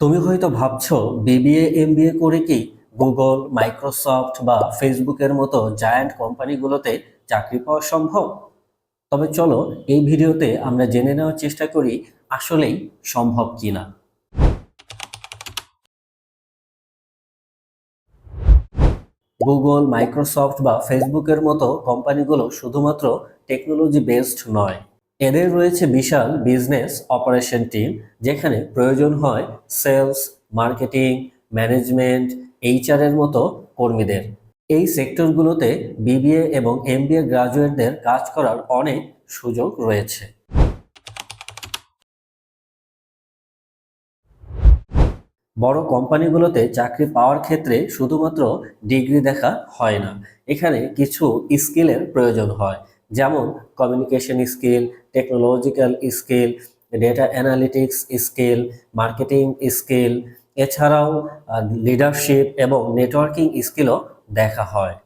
তুমি হয়তো ভাবছ বিবিএ এমবিএ করে কি গুগল মাইক্রোসফট বা ফেসবুকের মতো জায়ান্ট কোম্পানিগুলোতে চাকরি পাওয়া সম্ভব? তবে চলো, এই ভিডিওতে আমরা জেনে নেওয়ার চেষ্টা করি, আসলেই সম্ভব কিনা। গুগল মাইক্রোসফট বা ফেসবুকের মতো কোম্পানিগুলো শুধুমাত্র টেকনোলজি বেসড নয়। এদের রয়েছে বিশাল বিজনেস অপারেশন টিম যেখানে প্রয়োজন হয় সেলস মার্কেটিং ম্যানেজমেন্ট এইচআর এর মতো কর্মীদের। এই সেক্টরগুলোতে বিবিএ এবং এমবিএ গ্রাজুয়েটদের কাজ করার অনেক সুযোগ রয়েছে। বড় কোম্পানিগুলোতে চাকরি পাওয়ার ক্ষেত্রে শুধুমাত্র ডিগ্রি দেখা হয় না। এখানে কিছু স্কিলের প্রয়োজন হয়। যেমন communication skill technological skill data analytics skill marketing skill এছাড়াও লিডারশিপ এবং নেটওয়ার্কিং স্কিলও দেখা হয়।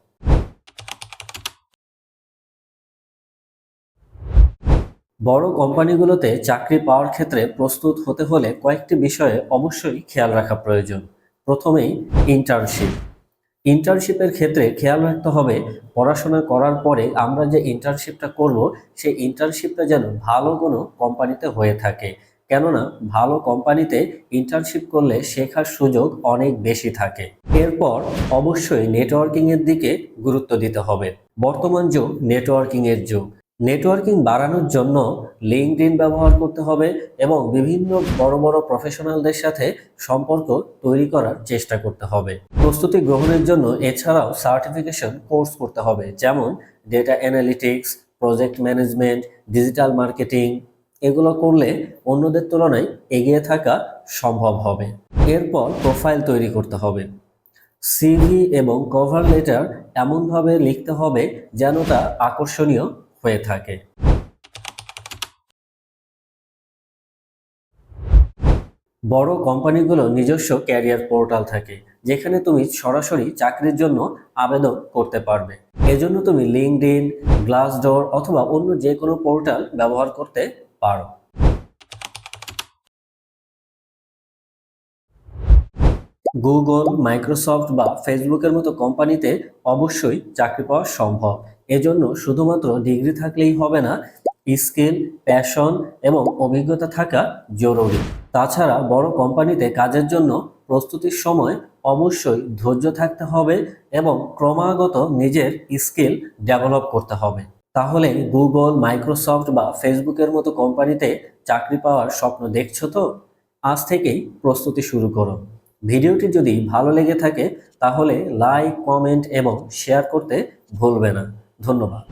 বড় কোম্পানিগুলোতে চাকরি পাওয়ার ক্ষেত্রে প্রস্তুত হতে হলে কয়েকটি বিষয়ে অবশ্যই খেয়াল রাখা প্রয়োজন। প্রথমেই ইন্টার্নশিপ ইন্টার্নশিপের ক্ষেত্রে খেয়াল রাখতে হবে, পড়াশোনা করার পরে আমরা যে ইন্টার্নশিপটা করব, সেই ইন্টার্নশিপটা যেন ভালো কোনো কোম্পানিতে হয়ে থাকে। কেননা, ভালো কোম্পানিতে ইন্টার্নশিপ করলে শেখার সুযোগ অনেক বেশি থাকে। এরপর অবশ্যই নেটওয়ার্কিংয়ের দিকে গুরুত্ব দিতে হবে। বর্তমান যুগ নেটওয়ার্কিংয়ের যুগ। নেটওয়ার্কিং বাড়ানোর জন্য লিঙ্কড ব্যবহার করতে হবে এবং বিভিন্ন বড় বড় প্রফেশনালদের সাথে সম্পর্ক তৈরি করার চেষ্টা করতে হবে। প্রস্তুতি গ্রহণের জন্য এছাড়াও সার্টিফিকেশন কোর্স করতে হবে, যেমন data analytics project management digital marketing এগুলো করলে অন্যদের তুলনায় এগিয়ে থাকা সম্ভব হবে। এরপর প্রোফাইল তৈরি করতে হবে। সিভি এবং কভার লেটার এমনভাবে লিখতে হবে যেন তা আকর্ষণীয় হয়ে থাকে। বড় কোম্পানিগুলো নিজস্ব ক্যারিয়ার পোর্টাল থাকে, যেখানে তুমি সরাসরি চাকরির জন্য আবেদন করতে পারবে। এজন্য তুমি লিঙ্কড ইন গ্লাসডোর অথবা অন্য যে কোনো পোর্টাল ব্যবহার করতে পারো। গুগল, মাইক্রোসফট বা ফেসবুকের মতো কোম্পানিতে অবশ্যই চাকরি পাওয়া সম্ভব। এজন্য শুধুমাত্র ডিগ্রি থাকলেই হবে না, স্কিল, প্যাশন এবং অভিজ্ঞতা থাকা জরুরি। তাছাড়া বড় কোম্পানিতে কাজের জন্য প্রস্তুতির সময় অবশ্যই ধৈর্য থাকতে হবে এবং ক্রমাগত নিজের স্কিল ডেভেলপ করতে হবে। তাহলে গুগল, মাইক্রোসফট বা ফেসবুকের মতো কোম্পানিতে চাকরি পাওয়ার স্বপ্ন দেখছ তো? আজ থেকেই প্রস্তুতি শুরু করো। ভিডিওটি যদি ভালো লেগে থাকে তাহলে লাইক কমেন্ট এবং শেয়ার করতে ভুলবে না। ধন্যবাদ।